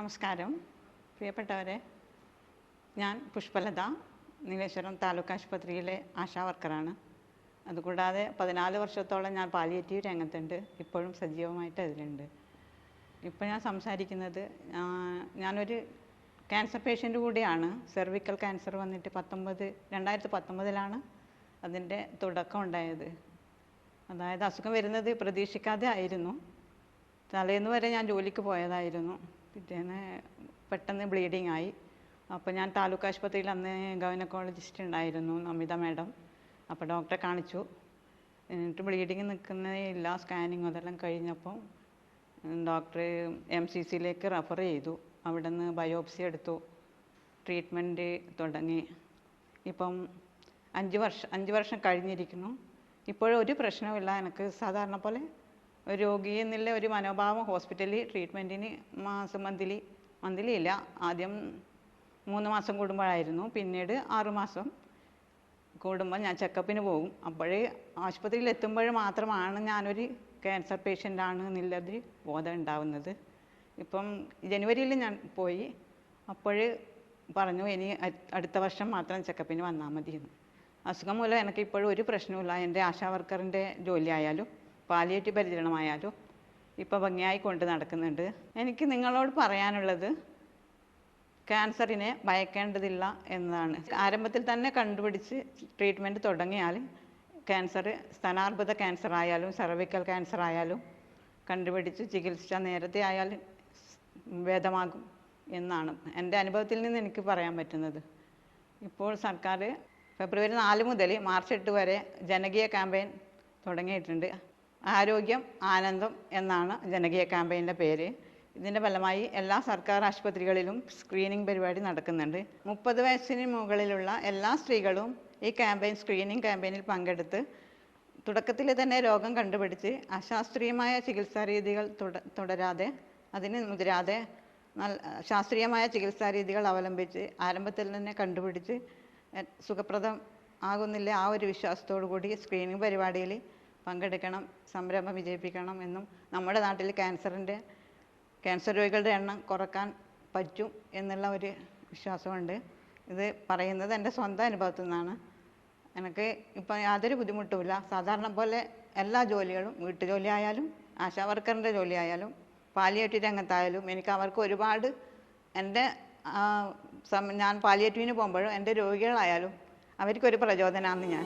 നമസ്കാരം. പ്രിയപ്പെട്ടവരെ ഞാൻ പുഷ്പലത നീലേശ്വരം താലൂക്ക് ആശുപത്രിയിലെ ആശാ വർക്കറാണ്. അതുകൂടാതെ പതിനാല് വർഷത്തോളം ഞാൻ പാലിയേറ്റീവ് രംഗത്തുണ്ട്. ഇപ്പോഴും സജീവമായിട്ട് അതിലുണ്ട്. ഇപ്പോൾ ഞാൻ സംസാരിക്കുന്നത് ഞാനൊരു ക്യാൻസർ പേഷ്യന്റ് കൂടിയാണ്. സെർവിക്കൽ ക്യാൻസർ വന്നിട്ട് പത്തൊമ്പത് രണ്ടായിരത്തി പത്തൊമ്പതിലാണ് അതിന്റെ തുടക്കം ഉണ്ടായത്. അതായത് അസുഖം വരുന്നത് പ്രതീക്ഷിക്കാതെ ആയിരുന്നു. തലേന്ന് വരെ ഞാൻ ജോലിക്ക് പോയതായിരുന്നു. പിറ്റേന്ന് പെട്ടെന്ന് ബ്ലീഡിങ് ആയി. അപ്പോൾ ഞാൻ താലൂക്ക് ആശുപത്രിയിൽ അന്ന് ഗൈനക്കോളജിസ്റ്റ് ഉണ്ടായിരുന്നു നമിത മാഡം. അപ്പോൾ ഡോക്ടറെ കാണിച്ചു. എന്നിട്ട് ബ്ലീഡിങ് നിൽക്കുന്നേ ഇല്ല സ്കാനിങ് അതെല്ലാം കഴിഞ്ഞപ്പം ഡോക്ടർ എം സി സിയിലേക്ക് റെഫർ ചെയ്തു. അവിടെ നിന്ന് ബയോപ്സി എടുത്തു. ട്രീറ്റ്മെന്റ് തുടങ്ങി. ഇപ്പം അഞ്ച് വർഷം അഞ്ച് വർഷം കഴിഞ്ഞിരിക്കുന്നു. ഇപ്പോഴും ഒരു പ്രശ്നവുമില്ല എനിക്ക് സാധാരണ പോലെ രോഗി എന്നുള്ള ഒരു മനോഭാവം ഹോസ്പിറ്റലിൽ ട്രീറ്റ്മെന്റിന് മാസം മന്ത്ലി മന്ത്ലി ഇല്ല ആദ്യം മൂന്ന് മാസം കൂടുമ്പോഴായിരുന്നു. പിന്നീട് ആറുമാസം കൂടുമ്പോൾ ഞാൻ ചെക്കപ്പിന് പോകും. അപ്പോഴേ ആശുപത്രിയിൽ എത്തുമ്പോൾ മാത്രമാണ് ഞാനൊരു ക്യാൻസർ പേഷ്യന്റ് ആണ് എന്നുള്ളത് ബോധം ഉണ്ടാവുന്നത്. ഇപ്പം ജനുവരിയിൽ ഞാൻ പോയി. അപ്പോൾ പറഞ്ഞു ഇനി അടുത്ത വർഷം മാത്രം ചെക്കപ്പിന് വന്നാൽ മതിയെന്ന്. അസുഖം മൂലം എനിക്ക് ഇപ്പോഴും ഒരു പ്രശ്നവുമില്ല. എന്റെ ആശാ വർക്കറിന്റെ ജോലി ആയാലും പാലിയേറ്റീവ് പരിചരണമായാലും ഇപ്പോൾ ഭംഗിയായി കൊണ്ട് നടക്കുന്നുണ്ട്. എനിക്ക് നിങ്ങളോട് പറയാനുള്ളത് ക്യാൻസറിനെ ഭയക്കേണ്ടതില്ല എന്നതാണ് ആരംഭത്തിൽ തന്നെ കണ്ടുപിടിച്ച് ട്രീറ്റ്മെന്റ് തുടങ്ങിയാൽ ക്യാൻസർ സ്തനാർബുദ ക്യാൻസർ ആയാലും സെർവിക്കൽ ക്യാൻസർ ആയാലും കണ്ടുപിടിച്ച് ചികിത്സ നേരത്തെ ആയാൽ ഭേദമാകും എന്നാണ് എന്റെ അനുഭവത്തിൽ നിന്ന് എനിക്ക് പറയാൻ പറ്റുന്നത്. ഇപ്പോൾ സർക്കാർ ഫെബ്രുവരി നാല് മുതൽ മാർച്ച് എട്ട് വരെ ജനകീയ ക്യാമ്പയിൻ തുടങ്ങിയിട്ടുണ്ട്. ആരോഗ്യം ആനന്ദം എന്നാണ് ജനകീയ ക്യാമ്പയിന്റെ പേര്. ഇതിന്റെ ഫലമായി എല്ലാ സർക്കാർ ആശുപത്രികളിലും സ്ക്രീനിംഗ് പരിപാടി നടക്കുന്നുണ്ട്. മുപ്പത് വയസ്സിന് മുകളിലുള്ള എല്ലാ സ്ത്രീകളും ഈ ക്യാമ്പയിൻ സ്ക്രീനിംഗ് ക്യാമ്പയിനിൽ പങ്കെടുത്ത് തുടക്കത്തിൽ തന്നെ രോഗം കണ്ടുപിടിച്ച് അശാസ്ത്രീയമായ ചികിത്സാ രീതികൾ തുടരാതെ അതിന് മുതിരാതെ നല്ല ശാസ്ത്രീയമായ ചികിത്സാ രീതികൾ അവലംബിച്ച് ആരംഭത്തിൽ തന്നെ കണ്ടുപിടിച്ച് സുഖപ്രദം ആകുന്നില്ല ആ ഒരു വിശ്വാസത്തോടു കൂടി സ്ക്രീനിങ് പരിപാടിയിൽ പങ്കെടുക്കണം സംരംഭം വിജയിപ്പിക്കണം എന്നും നമ്മുടെ നാട്ടിൽ ക്യാൻസറിന്റെ ക്യാൻസർ രോഗികളുടെ എണ്ണം കുറയ്ക്കാൻ പറ്റും എന്നുള്ള ഒരു വിശ്വാസമുണ്ട്. ഇത് പറയുന്നത് എന്റെ സ്വന്തം അനുഭവത്തിൽ നിന്നാണ്. എനിക്ക് ഇപ്പം യാതൊരു ബുദ്ധിമുട്ടുമില്ല. സാധാരണ പോലെ എല്ലാ ജോലികളും വീട്ടുജോലി ആയാലും ആശാ വർക്കറിന്റെ ജോലി ആയാലും പാലിയേറ്റീവ് രംഗത്തായാലും എനിക്ക് അവർക്ക് ഒരുപാട് എന്റെ ഞാൻ പാലിയേറ്റീവിന് പോകുമ്പോഴും എന്റെ രോഗികളായാലും അവർക്കൊരു പ്രചോദനമാണ് ഞാൻ.